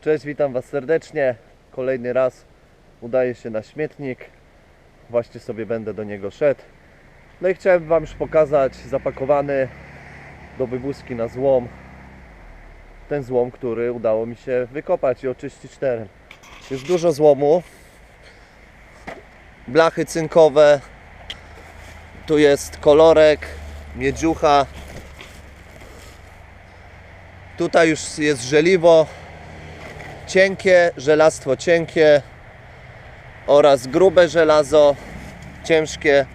Cześć, witam Was serdecznie. Kolejny raz udaję się na śmietnik. Właśnie sobie będę do niego szedł. No i chciałem Wam już pokazać zapakowany do wywózki na złom. Ten złom, który udało mi się wykopać i oczyścić teren. Jest dużo złomu. Blachy cynkowe. Tu jest kolorek, miedziucha. Tutaj już jest żeliwo, cienkie, żelastwo cienkie oraz grube żelazo, ciężkie.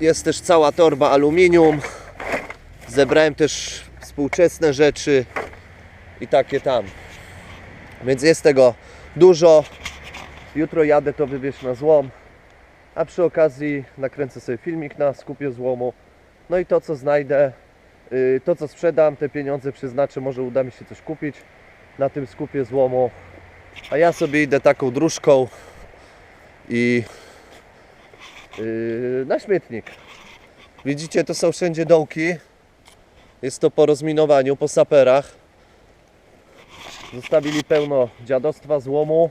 Jest też cała torba aluminium. Zebrałem też współczesne rzeczy i takie tam. Więc jest tego dużo. Jutro jadę to wywieźć na złom. A przy okazji nakręcę sobie filmik na skupie złomu. No i to co znajdę, yy, to co sprzedam, te pieniądze przeznaczę, może uda mi się coś kupić na tym skupie złomu. A ja sobie idę taką dróżką i yy, na śmietnik. Widzicie, to są wszędzie dołki. Jest to po rozminowaniu, po saperach. Zostawili pełno dziadostwa złomu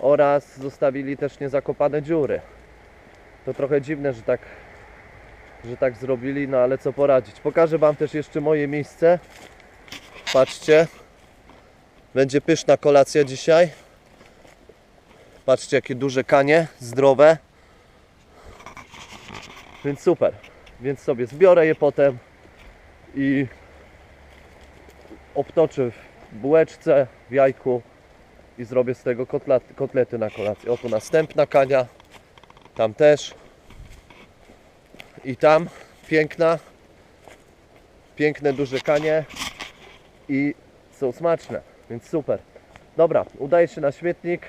oraz zostawili też niezakopane dziury. To trochę dziwne, że tak, że tak zrobili, no ale co poradzić. Pokażę Wam też jeszcze moje miejsce. Patrzcie. Będzie pyszna kolacja dzisiaj. Patrzcie, jakie duże kanie, zdrowe. Więc super. Więc sobie zbiorę je potem i obtoczę w bułeczce, w jajku i zrobię z tego kotlet, kotlety na kolację. Oto następna kania. Tam też. I tam piękna. Piękne duże kanie. I są smaczne, więc super. Dobra, udaję się na śmietnik.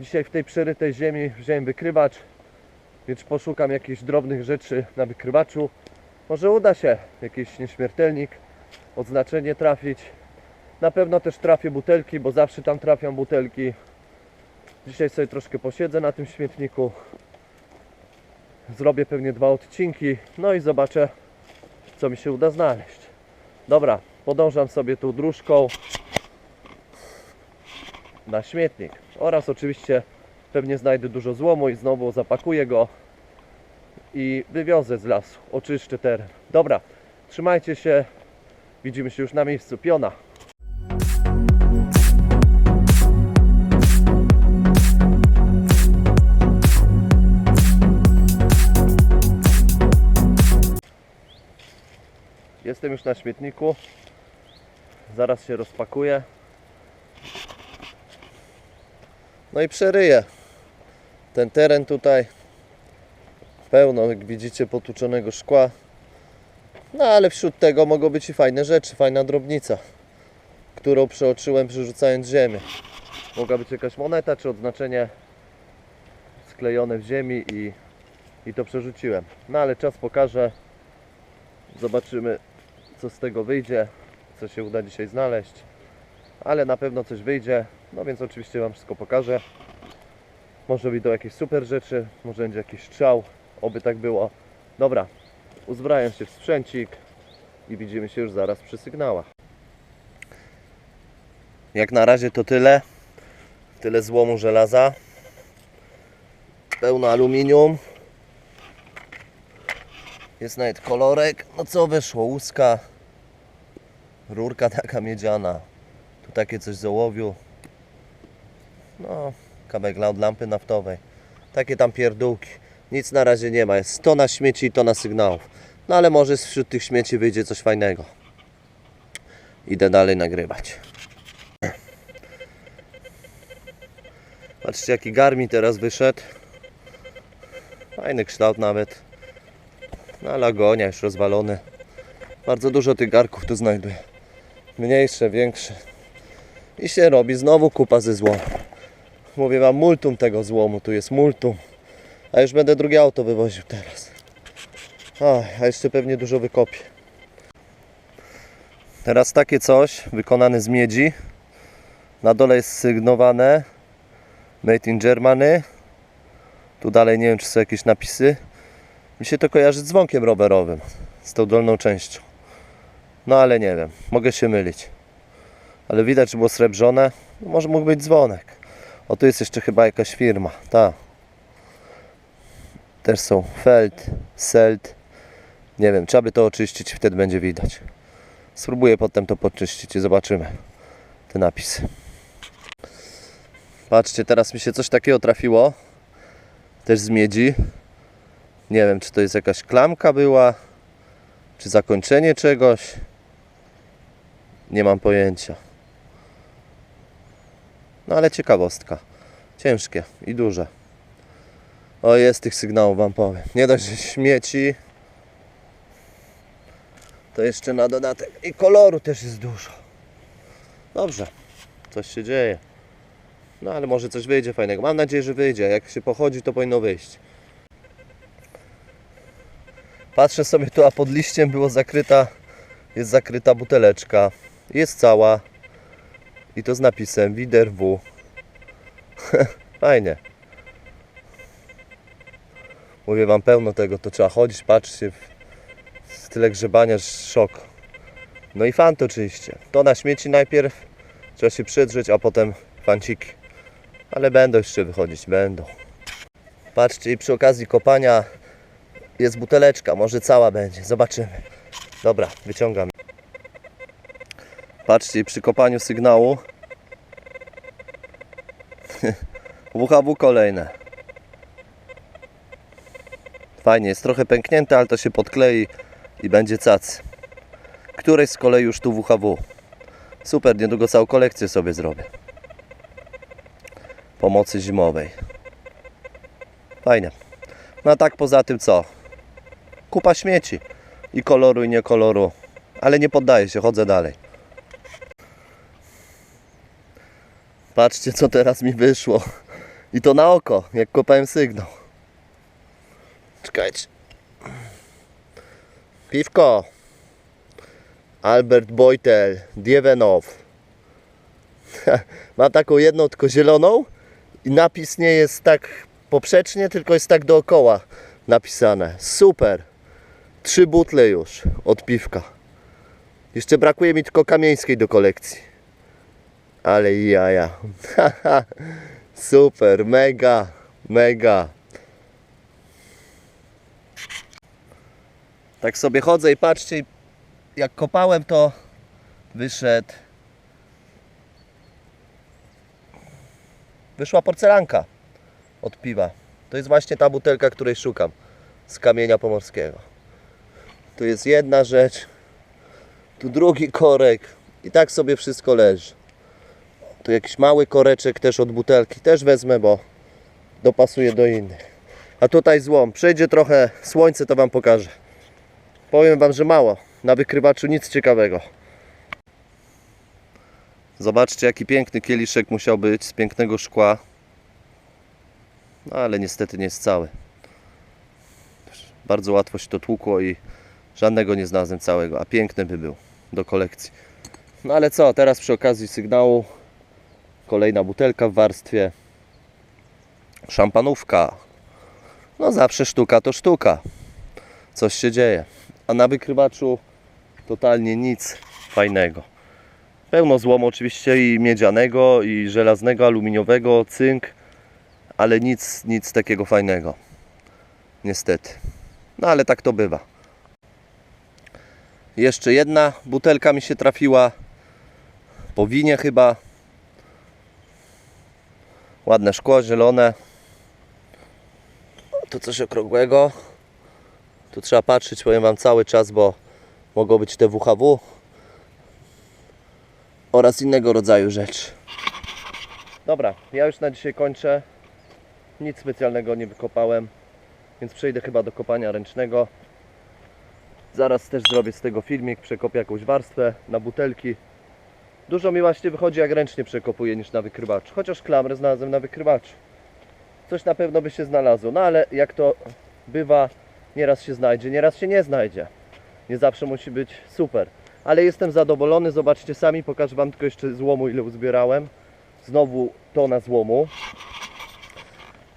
Dzisiaj w tej przerytej ziemi wziąłem wykrywacz, więc poszukam jakichś drobnych rzeczy na wykrywaczu. Może uda się jakiś nieśmiertelnik, odznaczenie trafić. Na pewno też trafię butelki, bo zawsze tam trafiam butelki. Dzisiaj sobie troszkę posiedzę na tym śmietniku. Zrobię pewnie dwa odcinki, no i zobaczę, co mi się uda znaleźć. Dobra, podążam sobie tą dróżką na śmietnik. Oraz oczywiście pewnie znajdę dużo złomu i znowu zapakuję go i wywiozę z lasu. Oczyszczę teren. Dobra, trzymajcie się. Widzimy się już na miejscu. Piona. Jestem już na śmietniku. Zaraz się rozpakuję. No i przeryję ten teren tutaj. Pełno, jak widzicie, potłuczonego szkła. No ale wśród tego mogą być i fajne rzeczy, fajna drobnica, którą przeoczyłem przerzucając ziemię. Mogła być jakaś moneta czy odznaczenie sklejone w ziemi i, i to przerzuciłem. No ale czas pokaże. Zobaczymy co z tego wyjdzie, co się uda dzisiaj znaleźć. Ale na pewno coś wyjdzie, no więc oczywiście Wam wszystko pokażę. Może wyjdą jakieś super rzeczy, może będzie jakiś strzał, oby tak było. Dobra, uzbrajam się w sprzęcik i widzimy się już zaraz przy sygnałach. Jak na razie to tyle. Tyle złomu żelaza. Pełno aluminium. Jest nawet kolorek. No co wyszło? Łuska. Rurka taka miedziana. Tu takie coś z ołowiu. No, lamp- lampy naftowej. Takie tam pierdółki. Nic na razie nie ma. Jest to na śmieci i to na sygnałów. No ale może wśród tych śmieci wyjdzie coś fajnego. Idę dalej nagrywać. Patrzcie jaki garmi teraz wyszedł. Fajny kształt nawet. No ale agonia już rozwalony. Bardzo dużo tych garków tu znajduję. Mniejsze, większe. I się robi znowu kupa ze złomu. Mówię wam, multum tego złomu, tu jest multum. A już będę drugie auto wywoził teraz. Ach, a jeszcze pewnie dużo wykopię. Teraz takie coś, wykonane z miedzi. Na dole jest sygnowane Made in Germany. Tu dalej nie wiem, czy są jakieś napisy. Mi się to kojarzy z dzwonkiem rowerowym, z tą dolną częścią. No ale nie wiem, mogę się mylić. Ale widać, że było srebrzone. No może mógł być dzwonek. O, tu jest jeszcze chyba jakaś firma. Ta. Też są Feld, Selt. Nie wiem, trzeba by to oczyścić, wtedy będzie widać. Spróbuję potem to podczyścić i zobaczymy te napisy. Patrzcie, teraz mi się coś takiego trafiło. Też z miedzi. Nie wiem, czy to jest jakaś klamka była, czy zakończenie czegoś. Nie mam pojęcia. No ale ciekawostka. Ciężkie i duże. O, jest tych sygnałów, wam powiem. Nie dość, że śmieci, to jeszcze na dodatek. I koloru też jest dużo. Dobrze, coś się dzieje. No ale może coś wyjdzie fajnego. Mam nadzieję, że wyjdzie. Jak się pochodzi, to powinno wyjść. Patrzę sobie tu, a pod liściem było zakryta, jest zakryta buteleczka. Jest cała. I to z napisem Wider W. Fajnie. Mówię wam pełno tego, to trzeba chodzić, patrzcie. Tyle grzebania, szok. No i fant oczywiście. To na śmieci najpierw. Trzeba się przydrzeć, a potem fanciki. Ale będą jeszcze wychodzić, będą. Patrzcie, i przy okazji kopania jest buteleczka, może cała będzie, zobaczymy. Dobra, wyciągam. Patrzcie, przy kopaniu sygnału WHW kolejne. Fajnie, jest trochę pęknięte, ale to się podklei i będzie cac. Któreś z kolei już tu WHW. Super, niedługo całą kolekcję sobie zrobię. Pomocy zimowej. Fajnie. No a tak poza tym co? Kupa śmieci. I koloru i nie koloru. Ale nie poddaję się, chodzę dalej. Patrzcie co teraz mi wyszło. I to na oko, jak kopałem sygnał. Czekajcie. Piwko. Albert Boytel, Diewenow. Ma taką jedną tylko zieloną i napis nie jest tak poprzecznie, tylko jest tak dookoła napisane. Super. Trzy butle już od piwka. Jeszcze brakuje mi tylko kamieńskiej do kolekcji. Ale jaja. Super, mega, mega. Tak sobie chodzę i patrzcie, jak kopałem to wyszedł wyszła porcelanka od piwa. To jest właśnie ta butelka, której szukam z kamienia pomorskiego. Tu jest jedna rzecz, tu drugi korek i tak sobie wszystko leży. Tu jakiś mały koreczek też od butelki też wezmę, bo dopasuję do innych. A tutaj złom. Przejdzie trochę słońce, to Wam pokażę. Powiem Wam, że mało. Na wykrywaczu nic ciekawego. Zobaczcie, jaki piękny kieliszek musiał być z pięknego szkła. No, ale niestety nie jest cały. Bardzo łatwo się to tłukło i żadnego nie znalazłem całego, a piękny by był do kolekcji. No ale co, teraz przy okazji sygnału kolejna butelka w warstwie. Szampanówka. No zawsze sztuka to sztuka. Coś się dzieje. A na wykrywaczu totalnie nic fajnego. Pełno złomu oczywiście i miedzianego, i żelaznego, aluminiowego, cynk, ale nic, nic takiego fajnego. Niestety. No ale tak to bywa. Jeszcze jedna butelka mi się trafiła. Po winie chyba. Ładne szkło, zielone. Tu coś okrągłego. Tu trzeba patrzeć, powiem Wam cały czas, bo mogą być te WHW oraz innego rodzaju rzeczy. Dobra, ja już na dzisiaj kończę. Nic specjalnego nie wykopałem, więc przejdę chyba do kopania ręcznego. Zaraz też zrobię z tego filmik, przekopię jakąś warstwę na butelki. Dużo mi właśnie wychodzi jak ręcznie przekopuję niż na wykrywaczu. Chociaż klamrę znalazłem na wykrywaczu. Coś na pewno by się znalazło, no ale jak to bywa, nieraz się znajdzie, nieraz się nie znajdzie. Nie zawsze musi być super. Ale jestem zadowolony, zobaczcie sami, pokażę Wam tylko jeszcze złomu ile uzbierałem. Znowu tona złomu.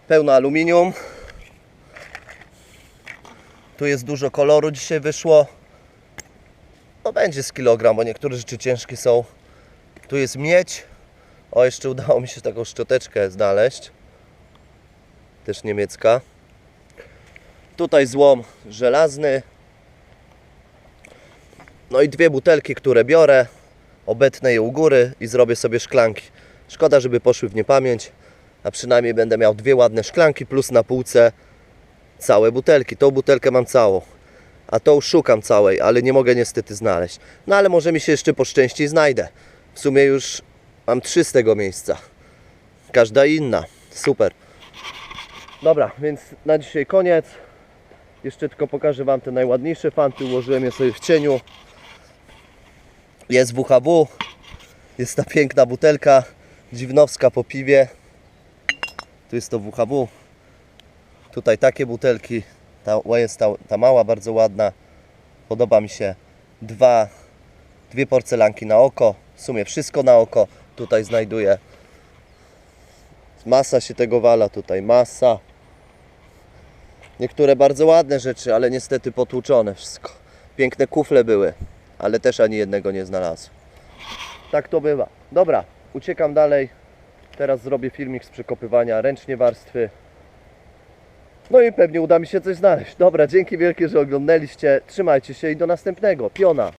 Pełno aluminium. Tu jest dużo koloru dzisiaj wyszło. No będzie z kilogram, bo niektóre rzeczy ciężkie są. Tu jest miedź. O, jeszcze udało mi się taką szczoteczkę znaleźć. Też niemiecka. Tutaj złom żelazny. No i dwie butelki, które biorę. Obetnę je u góry i zrobię sobie szklanki. Szkoda, żeby poszły w niepamięć. A przynajmniej będę miał dwie ładne szklanki plus na półce całe butelki. Tą butelkę mam całą. A tą szukam całej, ale nie mogę niestety znaleźć. No ale może mi się jeszcze poszczęści znajdę. W sumie już mam trzy z tego miejsca. Każda inna. Super. Dobra, więc na dzisiaj koniec. Jeszcze tylko pokażę Wam te najładniejsze fanty. Ułożyłem je sobie w cieniu. Jest WHW. Jest ta piękna butelka dziwnowska po piwie. Tu jest to WHW. Tutaj takie butelki. Ta jest ta, ta mała, bardzo ładna. Podoba mi się. Dwa, dwie porcelanki na oko. W sumie wszystko na oko. Tutaj znajduję. Masa się tego wala tutaj. Masa. Niektóre bardzo ładne rzeczy, ale niestety potłuczone wszystko. Piękne kufle były, ale też ani jednego nie znalazłem. Tak to bywa. Dobra, uciekam dalej. Teraz zrobię filmik z przekopywania ręcznie warstwy. No i pewnie uda mi się coś znaleźć. Dobra, dzięki wielkie, że oglądaliście. Trzymajcie się i do następnego. Piona.